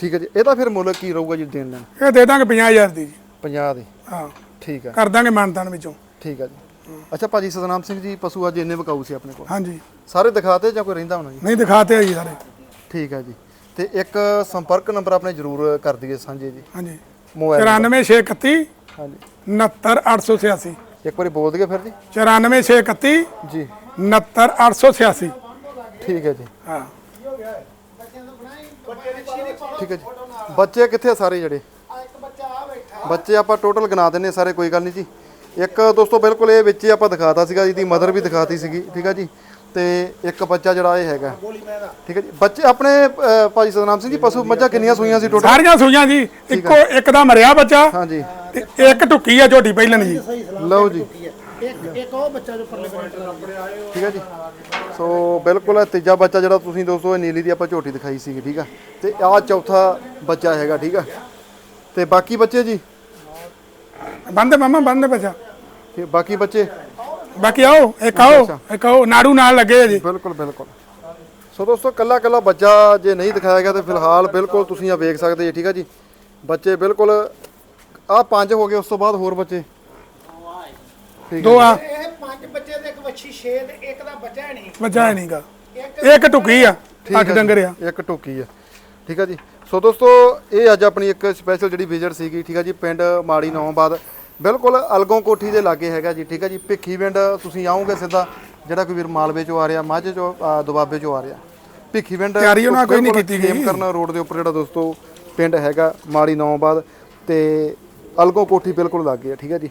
ਠੀਕ ਹੈ ਜੀ। ਇਹਦਾ ਫਿਰ ਮੁੱਲ ਕੀ ਰਹੂਗਾ ਜੀ ਦੇਣ ਲੈਣ? ਇਹ ਦੇ ਦਾਂਗੇ 50000 ਦੀ ਜੀ। 50 ਦੀ। ਹਾਂ। ਠੀਕ ਆ ਕਰ ਦਾਂਗੇ ਮਾਨਤਾਨ ਵਿੱਚੋਂ। ਠੀਕ ਆ ਜੀ। ਅੱਛਾ ਭਾਜੀ ਸਤਨਾਮ ਸਿੰਘ ਜੀ ਪਸ਼ੂ ਅੱਜ ਇੰਨੇ ਵਿਕਾਊ ਸੀ ਆਪਣੇ ਕੋਲ? ਹਾਂਜੀ। ਸਾਰੇ ਦਿਖਾਤੇ ਜਾਂ ਕੋਈ ਰਹਿੰਦਾ ਹੋਣਾ ਜੀ? ਨਹੀਂ ਦਿਖਾਤੇ ਆ ਜੀ ਸਾਰੇ। ਠੀਕ ਹੈ ਜੀ। ਤੇ ਇੱਕ ਸੰਪਰਕ ਨੰਬਰ ਆਪਣੇ ਜਰੂਰ ਕਰ ਦਈਏ ਸਾਂਝੇ ਜੀ। ਹਾਂਜੀ। ਮੋਬਾਈਲ 94631 ਹਾਂਜੀ। 69886 ਇੱਕ ਵਾਰੀ ਬੋਲ ਦਈਏ ਫਿਰ ਜੀ। 94631 ਜੀ। 69886 ਠੀਕ ਹੈ ਜੀ। ਹਾਂ। ਠੀਕ ਹੈ ਜੀ। ਬੱਚੇ ਕਿੱਥੇ ਆ ਸਾਰੇ ਜਿਹੜੇ? ਬੱਚੇ ਆਪਾਂ ਟੋਟਲ ਗਿਣਾ ਦਿੰਨੇ ਸਾਰੇ ਕੋਈ ਗੱਲ ਨਹੀਂ ਜੀ। ਇੱਕ ਦੋਸਤੋ ਬਿਲਕੁਲ ਇਹ ਵਿੱਚ ਹੀ ਆਪਾਂ ਦਿਖਾਤਾ ਸੀਗਾ ਜਿਹਦੀ ਮਦਰ ਵੀ ਦਿਖਾਤੀ ਸੀਗੀ ਠੀਕ ਹੈ ਜੀ। ਤੇ ਇੱਕ ਬੱਚਾ ਜਿਹੜਾ ਇਹ ਹੈਗਾ। ਠੀਕ ਹੈ ਜੀ। ਬੱਚੇ ਆਪਣੇ ਭਾਜੀ ਸਤਨਾਮ ਸਿੰਘ ਜੀ ਪਸ਼ੂ ਮੱਝਾਂ ਕਿੰਨੀਆਂ ਸੂਈਆਂ ਸੀ ਟੋਟਲ ਸਾਰੀਆਂ ਸੂਈਆਂ ਜੀ। ਇੱਕੋ ਇੱਕ ਦਾ ਮਰਿਆ ਬੱਚਾ ਹਾਂਜੀ ਤੇ ਇੱਕ ਢੁੱਕੀ ਆ ਝੋਟੀ ਪਹਿਲਣ ਜੀ। ਲਓ ਜੀ। ਇੱਕ ਇੱਕ ਉਹ ਬੱਚਾ ਜੋ ਪਰਲੇ ਬੰਨੇ ਠੀਕ ਹੈ ਜੀ। ਸੋ ਬਿਲਕੁਲ ਇਹ ਤੀਜਾ ਬੱਚਾ ਜਿਹੜਾ ਤੁਸੀਂ ਦੋਸਤੋ ਇਹ ਨੀਲੀ ਦੀ ਆਪਾਂ ਝੋਟੀ ਦਿਖਾਈ ਸੀਗੀ ਠੀਕ ਆ। ਤੇ ਆਹ ਚੌਥਾ ਬੱਚਾ ਹੈਗਾ ਠੀਕ ਆ। ਤੇ ਬਾਕੀ ਬੱਚੇ ਜੀ? ਬੰਦੇ ਮਾਮਾ ਬੰਦੇ ਬੱਚਾ। ਤੇ ਬਾਕੀ ਬੱਚੇ? ਬਾਕੀ ਆਓ ਇੱਕ ਆਓ ਇੱਕ ਆਓ ਨਾੜੂ ਨਾਲ ਲੱਗੇ ਆ ਜੀ। ਬਿਲਕੁਲ ਬਿਲਕੁਲ। ਸੋ ਦੋਸਤੋ ਕੱਲਾ ਕੱਲਾ ਬੱਚਾ ਜੇ ਨਹੀਂ ਦਿਖਾਇਆ ਗਿਆ ਤੇ ਫਿਲਹਾਲ ਬਿਲਕੁਲ ਤੁਸੀਂ ਆ ਵੇਖ ਸਕਦੇ ਜੀ ਠੀਕ ਆ ਜੀ। ਬੱਚੇ ਬਿਲਕੁਲ ਆਹ ਪੰਜ ਹੋ ਗਏ ਉਸ ਤੋਂ ਬਾਅਦ ਹੋਰ ਬੱਚੇ? ਦੋ ਆ। ਇਹ ਪੰਜ ਬੱਚੇ ਤੇ ਇੱਕ ਵੱਛੀ ਛੇ ਤੇ ਇੱਕ ਦਾ ਬੱਚਾ ਹੈ ਨਹੀਂ। ਬੱਚਾ ਹੈ ਨਹੀਂਗਾ। ਇੱਕ ਢੁੱਕੀ ਆ ਠੀਕ ਅੱਠ ਹੈ ਡੰਗਰ ਜੀ, ਆ। ਇੱਕ ਟੋਕੀ ਆ। ਠੀਕ ਆ ਜੀ। ਸੋ ਦੋਸਤੋ ਇਹ ਅੱਜ ਆਪਣੀ ਇੱਕ ਸਪੈਸ਼ਲ ਜਿਹੜੀ ਵਿਜ਼ਿਟ ਸੀਗੀ ਠੀਕ ਆ ਜੀ ਪਿੰਡ ਮਾੜੀ ਨੌਂਬਾਦ ਬਿਲਕੁਲ ਅਲਗੋਂ ਕੋਠੀ ਦੇ ਲਾਗੇ ਹੈਗਾ ਜੀ ਠੀਕ ਆ ਜੀ ਭਿੱਖੀਵਿੰਡ ਤੁਸੀਂ ਆਓਗੇ ਸਿੱਧਾ ਜਿਹੜਾ ਕੋਈ ਵੀਰ ਮਾਲਵੇ ਚੋਂ ਆ ਰਿਹਾ ਮਾਝੇ ਚੋਂ ਅ, ਦੁਆਬੇ ਚੋਂ ਆ ਰਿਹਾ। ਭਿੱਖੀਵਿੰਡ ਤਿਆਰੀ ਉਹਨਾਂ ਕੋਈ ਨਹੀਂ ਕੀਤੀ ਗਈ। ਕਰਨਾ ਰੋਡ ਦੇ ਉੱਪਰ ਜਿਹੜਾ ਦੋਸਤੋ ਪਿੰਡ ਹੈਗਾ ਮਾੜੀ ਨੌਂਬਾਦ ਤੇ ਅਲਗੋਂ ਕੋਠੀ ਬਿਲਕੁਲ ਲਾਗੇ ਆ ਠੀਕ ਆ ਜੀ।